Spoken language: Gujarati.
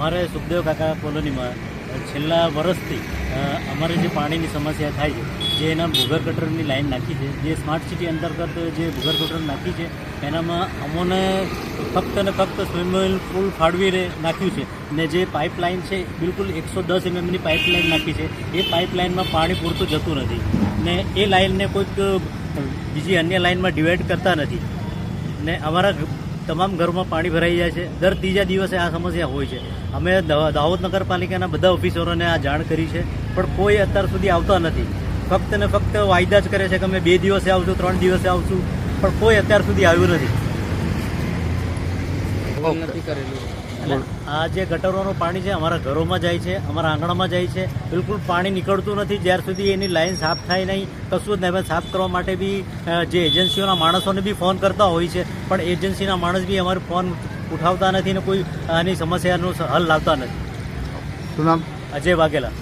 અમારે સુખદેવ કાકા કોલોનીમાં છેલ્લા વર્ષથી અમારે જે પાણીની સમસ્યા થાય છે, જે એના ભૂગર ગટરની લાઈન નાખી છે, જે સ્માર્ટ સિટી અંતર્ગત જે ભૂગર ગટર નાખી છે, એનામાં અમોને ફક્ત ને ફક્ત સ્વિમિંગ પુલ ફાળવીને નાખ્યું છે. ને જે પાઇપલાઇન છે, બિલકુલ એકસો દસ એમએમની પાઇપલાઇન નાખી છે. એ પાઇપલાઇનમાં પાણી પૂરતું જતું નથી. ને એ લાઇનને કોઈક બીજી અન્ય લાઇનમાં ડિવાઈડ કરતા નથી. ને અમારા તમામ ઘરમાં પાણી ભરાઈ જાય છે. દર ત્રીજા દિવસે આ સમસ્યા હોય છે. અમે દાહોદ નગરપાલિકાના બધા ઓફિસરોને આ જાણ કરી છે, પણ કોઈ અત્યાર સુધી આવતા નથી. ફક્ત ને ફક્ત વાયદા જ કરે છે કે અમે બે દિવસે આવશું, ત્રણ દિવસે આવશું, પણ કોઈ અત્યાર સુધી આવ્યું નથી કરેલું. આ જે ગટરોનું પાણી છે અમારા ઘરોમાં જાય છે અમારા આંગણામાં જાય છે. બિલકુલ પાણી નીકળતું નથી. જ્યાર સુધી એની લાઈન સાફ થાય નહીં કશું જ નહીં. સાફ કરવા માટે બી જે એજન્સીઓના માણસોને બી ફોન કરતા હોય છે. પણ એજન્સીના માણસ બી અમારો ફોન ઉઠાવતા નથી ને કોઈ આની સમસ્યાનું હલ લાવતા નથી. શું નામ? અજય વાઘેલા.